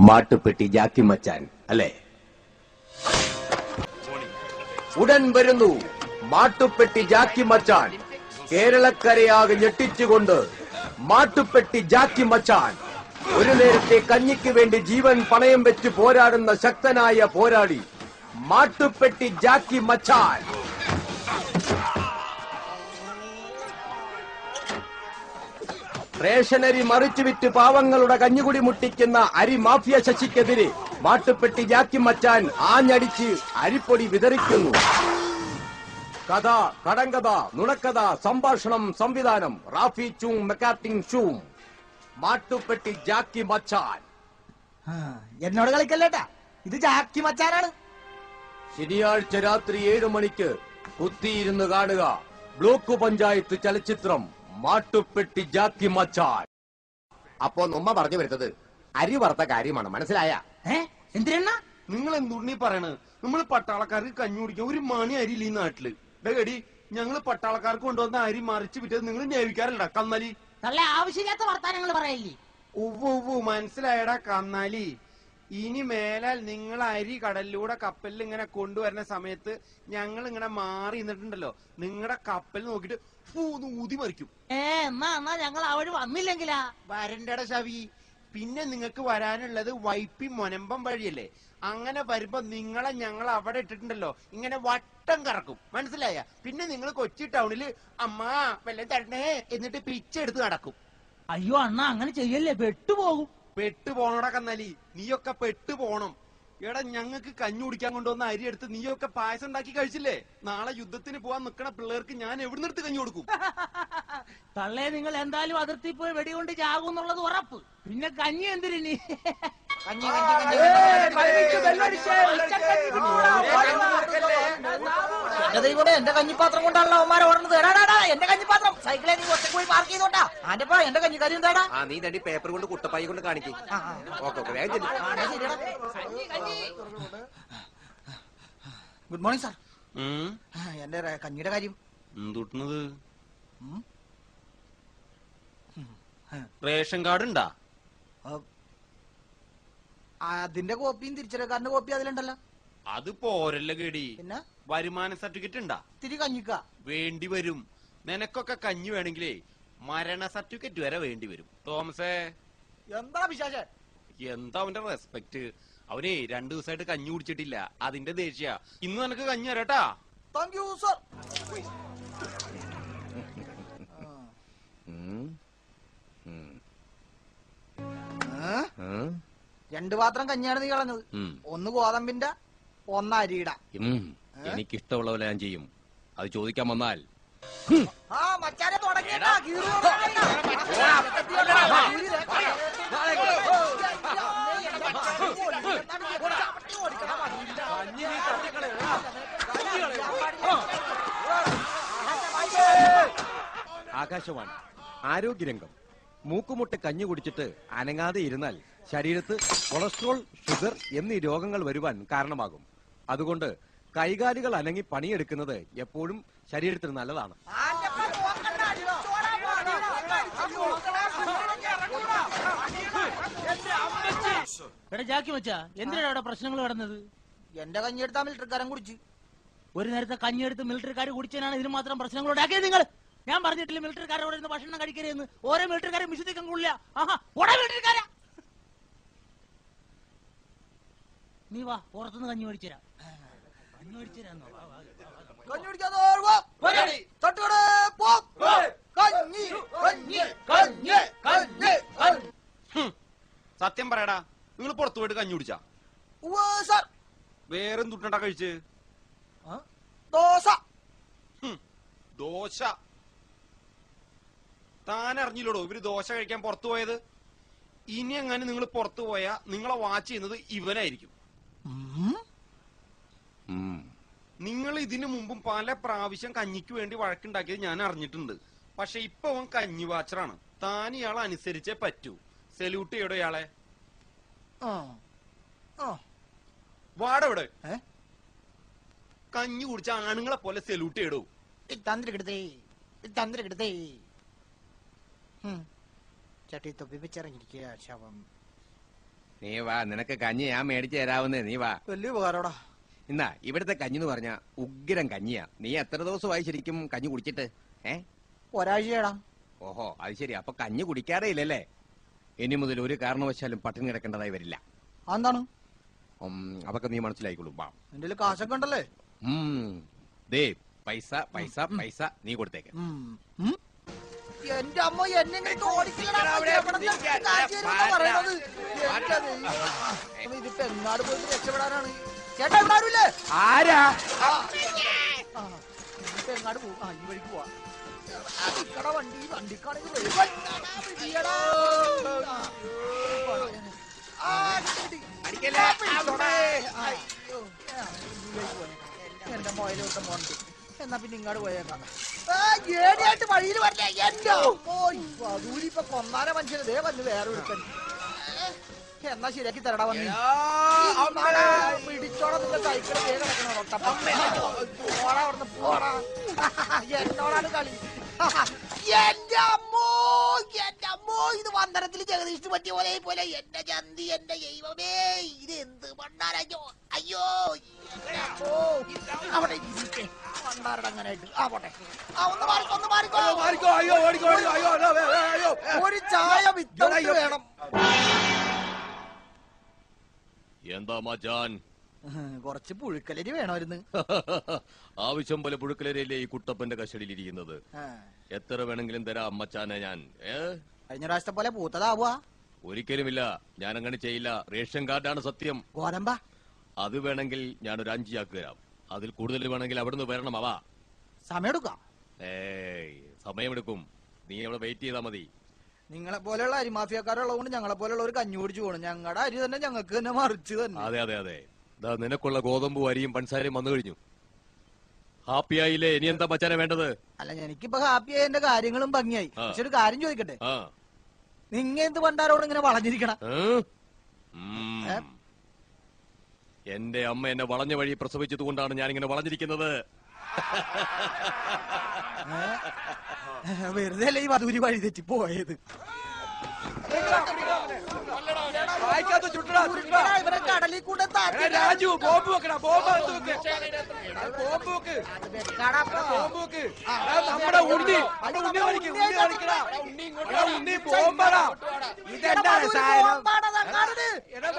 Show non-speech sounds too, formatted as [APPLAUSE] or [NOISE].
മാട്ടുപ്പെട്ടി ജാക്കി മച്ചാൻ അല്ലേ? ഉടൻ വരുന്നു മാട്ടുപ്പെട്ടി ജാക്കി മച്ചാൻ. കേരളക്കരയാകെ ഞെട്ടിച്ചുകൊണ്ട് മാട്ടുപ്പെട്ടി ജാക്കി മച്ചാൻ. ഒരു നേരത്തെ കഞ്ഞിക്ക് വേണ്ടി ജീവൻ പണയം വെച്ച് പോരാടുന്ന ശക്തനായ പോരാളി മാട്ടുപ്പെട്ടി ജാക്കി മച്ചാൻ. റേഷനരി മറിച്ചു വിറ്റ് പാവങ്ങളുടെ കഞ്ഞുകുടി മുട്ടിക്കുന്ന അരി മാഫിയ ശശിക്കെതിരെ മാട്ടുപ്പെട്ടി ജാക്കി മച്ചാൻ ആഞ്ഞടിച്ച് അരിപ്പൊടി വിതറിക്കുന്നു. കഥ കടങ്കഥ നുണക്കഥ സംഭാഷണം സംവിധാനം. റാഫി ചൂം മെക്കാറ്റിംഗ് ഷൂം മാട്ടുപ്പെട്ടി ജാക്കി മച്ചാൻ. എന്നോട് കളിക്കല്ലേട്ടാ? ഇത് ജാക്കി മച്ചാനാണ്. ശനിയാഴ്ച രാത്രി ഏഴ് മണിക്ക് കുത്തിയിരുന്ന് കാണുക. ബ്ലോക്ക് പഞ്ചായത്ത് ചലച്ചിത്രം. മാട്ടുപ്പെട്ടി ജാക്കി മച്ചാൻ. അപ്പോ നമ്മ പറഞ്ഞു വരുന്നത് അരി വറുത്ത കാര്യമാണ്. മനസ്സിലായ? എന്തിനാ നിങ്ങൾ എന്തുണ്ണി പറയണത് നമ്മൾ പട്ടാളക്കാർക്ക് കഞ്ഞി കുടിക്കാൻ ഒരു മണി ഇല്ല ഈ നാട്ടിൽ. ഡേടി ഞങ്ങൾ പട്ടാളക്കാർക്ക് കൊണ്ടുവന്ന അരി മറിച്ച് വിറ്റത് നിങ്ങൾ നേവിക്കാരല്ല കന്നാലി. നല്ല ആവശ്യമില്ലാത്ത വർത്താനങ്ങൾ പറയല്ലേ? ഉവ്വ് ഉവ്വ് മനസ്സിലായടാ കന്നാലി. ഇനി മേലാൽ നിങ്ങൾ അരി കടലിലൂടെ കപ്പലിൽ ഇങ്ങനെ കൊണ്ടുവരുന്ന സമയത്ത് ഞങ്ങൾ ഇങ്ങനെ മാറി നിന്നിട്ടുണ്ടല്ലോ. നിങ്ങളുടെ കപ്പൽ നോക്കിട്ട് ഫൂന്ന് ഊതി മറിക്കും. ഏ എന്നാ എന്നാ ഞങ്ങൾ അവർ വന്നില്ലെങ്കിലാ? വരണ്ടട ശവി. പിന്നെ നിങ്ങൾക്ക് വരാനുള്ളത് വൈപ്പി മൊനമ്പം വഴിയല്ലേ. അങ്ങനെ വരുമ്പോ നിങ്ങളെ ഞങ്ങൾ അവിടെ ഇട്ടിട്ടുണ്ടല്ലോ. ഇങ്ങനെ വട്ടം കറക്കും. മനസ്സിലായ? പിന്നെ നിങ്ങൾ കൊച്ചി ടൗണിൽ അമ്മാ വെള്ളം തരണേ എന്നിട്ട് പിച്ചെടുത്ത് നടക്കും. അയ്യോ അണ്ണാ അങ്ങനെ ചെയ്യല്ലേ? പെട്ടുപോകും പെട്ടു പോണോടാ കന്നാലി. നീയൊക്കെ പെട്ടു പോണം എടാ ഞങ്ങക്ക് കഞ്ഞി കുടിക്കാൻ കൊണ്ടുവന്ന അരി എടുത്ത് നീയൊക്കെ പായസം ഉണ്ടാക്കി കഴിച്ചില്ലേ? നാളെ യുദ്ധത്തിന് പോവാൻ നിക്കണ പിള്ളേർക്ക് ഞാൻ എവിടുന്ന് എടുത്ത് കഞ്ഞി കൊടുക്കും? തള്ളേ നിങ്ങൾ എന്തായാലും അതിർത്തി പോയി വെടികൊണ്ട് ചാകും എന്നുള്ളത് ഉറപ്പ്. പിന്നെ കഞ്ഞി എന്തിനി കഞ്ഞി കഞ്ഞി കഞ്ഞി എന്റെ ദൈവമേ എന്റെ കഞ്ഞിപ്പാത്രം കൊണ്ടാണല്ലോ അവന്മാരെ ഓടുന്നത് എടാടാ എന്റെ കഞ്ഞിപ്പാത്രം സൈക്കിളെ നീ ഒറ്റ പോയി പാർക്ക് ചെയ്തോട്ടാ ആന്റപ്പാ എന്റെ കഞ്ഞി കാര്യം എന്താടാ ആ നീ തണ്ടി പേപ്പർ കൊണ്ട് കുട്ടപ്പായി കൊണ്ട് കാണിക്കും. ഗുഡ് മോർണിംഗ് സാർ എന്റെ കഞ്ഞിയുടെ കാര്യം എന്തുട്ടണത് റേഷൻ കാർഡ് ഉണ്ടാ അതിന്റെ കോപ്പിയും തിരിച്ചറിയക്കാരന്റെ കോപ്പി അതിലുണ്ടല്ലോ. അത് പോരല്ല കേടി പിന്നെ? വരുമാന സർട്ടിഫിക്കറ്റ് ഉണ്ടാ? തിരി കഞ്ഞിക്ക. വേണ്ടി വരും. നിനക്കൊക്കെ കഞ്ഞി വേണമെങ്കിലേ മരണ സർട്ടിഫിക്കറ്റ് വരെ വേണ്ടി വരും. തോമസേ. എന്താ വിശേഷം എന്താ അവന്റെ റെസ്പെക്ട് അവനെ രണ്ടു ദിവസമായിട്ട് കഞ്ഞി കുടിച്ചിട്ടില്ല. അതിന്റെ ദേഷ്യ. ഇന്ന് നിനക്ക് കഞ്ഞി വരട്ടാ താങ്ക് യു സർ. ഉം. ഉം. രണ്ട് പാത്രം കഞ്ഞിയാണ് നീ കളഞ്ഞത് ഒന്ന് ഗോതമ്പിന്റെ ഒന്ന് അരിയുടെ എനിക്ക് എനിക്കിഷ്ടമുള്ള പോലെ ഞാൻ ചെയ്യും അത് ചോദിക്കാൻ വന്നാൽ ആ മച്ചാനെ തുടങ്ങിയടാ. ആകാശവാണി ആരോഗ്യരംഗം മൂക്കുമുട്ട് കഞ്ഞി കുടിച്ചിട്ട് അനങ്ങാതെ ഇരുന്നാൽ ശരീരത്ത് കൊളസ്ട്രോൾ ഷുഗർ എന്നീ രോഗങ്ങൾ വരുവാൻ കാരണമാകും. അതുകൊണ്ട് കൈകാലുകൾ അനങ്ങി പണിയെടുക്കുന്നത് എപ്പോഴും ശരീരത്തിന് നല്ലതാണ്. എടാ ജാക്കി മച്ചാ എന്തിനാണ് അവിടെ പ്രശ്നങ്ങൾ കിടന്നത്? എന്റെ കഞ്ഞി എടുത്താ മിലിറ്ററിക്കാരൻ കുടിച്ച്. ഒരു നേരത്തെ കഞ്ഞിയെടുത്ത് മിലിറ്ററിക്കാർ കുടിച്ചതിനാണ് ഇതിന് മാത്രം പ്രശ്നങ്ങൾ ഉണ്ടാക്കിയത് നിങ്ങൾ ഞാൻ പറഞ്ഞിട്ടില്ല മിലിറ്ററിക്കാരോട് ഇരുന്ന് ഭക്ഷണം കഴിക്കരുതെന്ന്. ഓരോ മിലിറ്ററിക്കാരും വിശ്വസിക്കാൻ കൊള്ളില്ല ആഹാ ഓടെ മിലിറ്ററിക്കാരാ നീ വാ പുറത്തുനിന്ന് കഞ്ഞി മേടിച്ചരാ തരാം കഞ്ഞി മേടിച്ചു തരാന്നോ വാ, വാ, വാ, വാ. കഞ്ഞി കുടിക്കാതെ ഓടുവാ. തട്ടുകട പോ. കഞ്ഞി കഞ്ഞി കഞ്ഞി കഞ്ഞി. കഞ്ഞി സത്യം പറയടാ നിങ്ങൾ പുറത്തു പോയിട്ട് കഞ്ഞി കുടിച്ചാ? വേറെ തുട്ടണ്ടാ കഴിച്ച്? ദോശ. ഹും. ദോശ. താൻ അറിഞ്ഞില്ലടോ ഇവർ ദോശ കഴിക്കാൻ പുറത്തു പോയത്? ഇനി എങ്ങനെ നിങ്ങൾ പുറത്തു പോയാ നിങ്ങളെ വാച്ച് ചെയ്യുന്നത് ഇവനായിരിക്കും ഉം. നിങ്ങൾ ഇതിനു മുമ്പും പല പ്രാവശ്യം കഞ്ഞിക്ക് വേണ്ടി വഴക്കുണ്ടാക്കിയത് ഞാൻ അറിഞ്ഞിട്ടുണ്ട്. പക്ഷെ ഇപ്പൊ അവൻ കഞ്ഞി വാച്ചറാണ്. താൻ ഇയാൾ അനുസരിച്ചേ പറ്റൂ. സെല്യൂട്ട് ചെയ്യടോ ഇയാളെ. ആ. ആ. വാടവിടെ? കഞ്ഞി കുടിച്ച ആണുങ്ങളെ പോലെ സെല്യൂട്ട് ചെയ്യടോ. ചട്ടി തൊപ്പി വെച്ചിറങ്ങിയിരിക്കുക ശവം. നീ വാ നിനക്ക് കഞ്ഞി ഞാൻ മേടിച്ചു തരാവുന്നേ നീ വാ. വലിയ ഉപകാരടാ എന്നാ ഇവിടുത്തെ കഞ്ഞി എന്ന് പറഞ്ഞ ഉഗ്രം കഞ്ഞിയാ. നീ എത്ര ദിവസമായി ശരിക്കും കഞ്ഞി കുടിച്ചിട്ട്? ഏ? ഒരാഴ്ചയാടാ. ഓഹോ അത് ശരി. അപ്പൊ കഞ്ഞി കുടിക്കാറേ ഇല്ലല്ലേ? ഇനി മുതൽ ഒരു കാരണവശാലും പട്ടിണി കിടക്കേണ്ടതായി വരില്ല. എന്താണ് അതൊക്കെ നീ മനസ്സിലായിക്കോളൂ വാ. എന്റെ കാശൊക്കെ ഉണ്ടല്ലേ ദേ പൈസ പൈസ പൈസ നീ കൊടുത്തേക്ക്? എന്റെ അമ്മ എന്നെ ഇതിപ്പോ എങ്ങാട് പോയിട്ട് രക്ഷപ്പെടാനാണ്? ചേട്ടാ ഇവിടെ ആരുമില്ലേ ആരാ എങ്ങാട് പോകും ആ ഈ വഴിക്ക് പോവാ. ആ, നിക്കടാ വണ്ടി വണ്ടിക്കാണെങ്കിൽ. എന്റെ മൊയിലോട്ട് മോണ്ട് എന്നാ പിന്നെ ഇങ്ങോട്ട് പോയേക്കാം. ഏടിയായിട്ട് വഴിയിൽ വരല്ലേ? എന്റെ അതൂരി ഇപ്പൊ കൊന്നാന മനുഷ്യന് ദേ വന്ന് വേറെ ഒരുത്തൻ. എന്നാ ശരിയാക്കി തരടാ വന്നി. പിടിച്ചോടാ നിന്റെ സൈക്കിൾ ദേ കിടക്കണോ പോടാ അവിടുന്ന് പോടാ. [LAUGHS] എന്നോടാണ് കളി. [LAUGHS] എന്റെ അമ്മോ എന്റെ അമ്മോ ഇത് വന്ദനത്തിൽ ജഗദീഷിന് പറ്റിയ പോലെ പോലെ എന്റെ ചന്തി എന്റെ ദൈവമേ ഇത് എന്ത് മണ്ണാരോ അയ്യോ അവിടെ മണ്ണാരുടെ അങ്ങനെ ആയിട്ട് ആ പോട്ടെ. ആ ഒന്ന് മാറിക്കോ ഒന്ന് മാറിക്കോ. മാറിക്കോ അയ്യോ, അയ്യോ, അയ്യോ ഒരു ചായ വിത്തോ വേണം. എന്താ മച്ചാൻ കുറച്ച് പുഴുക്കലരി വേണമായിരുന്നു. [LAUGHS] ആവശ്യം പോലെ പുഴുക്കലരയിലെ ഈ കുട്ടപ്പന്റെ കസ്റ്റഡിയിലിരിക്കുന്നത് ഇരിക്കുന്നത് എത്ര വേണമെങ്കിലും തരാം മച്ചാനെ ഞാൻ. ഏ? കഴിഞ്ഞ പ്രാവശ്യത്തെ പോലെ പൂത്തതാവുക. ഒരിക്കലുമില്ല ഞാൻ അങ്ങനെ ചെയ്യില്ല. റേഷൻ കാർഡാണ് സത്യം. ഗോതമ്പ. അത് വേണമെങ്കിൽ ഞാൻ ഒരു അഞ്ച് ചാക്ക് തരാം. അതിൽ കൂടുതൽ വേണമെങ്കിൽ അവിടുന്ന് വരണം അവ സമയം എടുക്കാം ഏയ് സമയമെടുക്കും. നീ അവിടെ വെയിറ്റ് ചെയ്താ മതി. നിങ്ങളെ പോലെയുള്ള അരി അരിമാഫിയക്കാരുള്ളതുകൊണ്ട് ഞങ്ങളെ പോലെയുള്ള ഒരു കഞ്ഞി പിടിച്ചു പോകണം ഞങ്ങളുടെ അരി തന്നെ ഞങ്ങൾക്ക് തന്നെ മറിച്ച് തന്നെ. അതെ അതെ അതെ. ദാ നിനക്കുള്ള ഗോതമ്പും അരിയും പഞ്ചസാരയും വന്നു കഴിഞ്ഞു. ഹാപ്പി ആയില്ലേ ഇനി എന്താ മച്ചാനെ വേണ്ടത്? അല്ല എനിക്കിപ്പോ ഹാപ്പി ആയ എന്റെ കാര്യങ്ങളും ഭംഗിയായി. ആ. പക്ഷെ ഒരു കാര്യം ചോദിക്കട്ടെ? ആ. നിങ്ങ എന്ത് പണ്ടാരോട് ഇങ്ങനെ വളഞ്ഞിരിക്കണം? ഏ? ഉം. ഏ? എന്റെ അമ്മ എന്നെ വളഞ്ഞ വഴി പ്രസവിച്ചത് കൊണ്ടാണ് ഞാൻ ഇങ്ങനെ വളഞ്ഞിരിക്കുന്നത്. വെറുതെ അല്ലേ ഈ വധൂരി വഴി തെറ്റി പോയത്? കടലിൽ കൂടെ രാജു ബോംബ് വെക്കടാ ബോംബ് ബോംബ് വെക്ക്. ബോംബ് വെക്ക്. നമ്മുടെ ഉണ്ണി ഉണ്ണി കാണിക്ക് ഉണ്ണി കാണിക്കടാ. ഉണ്ണി ബോംബടാ. ഇതെന്താ സാധനം. എടാ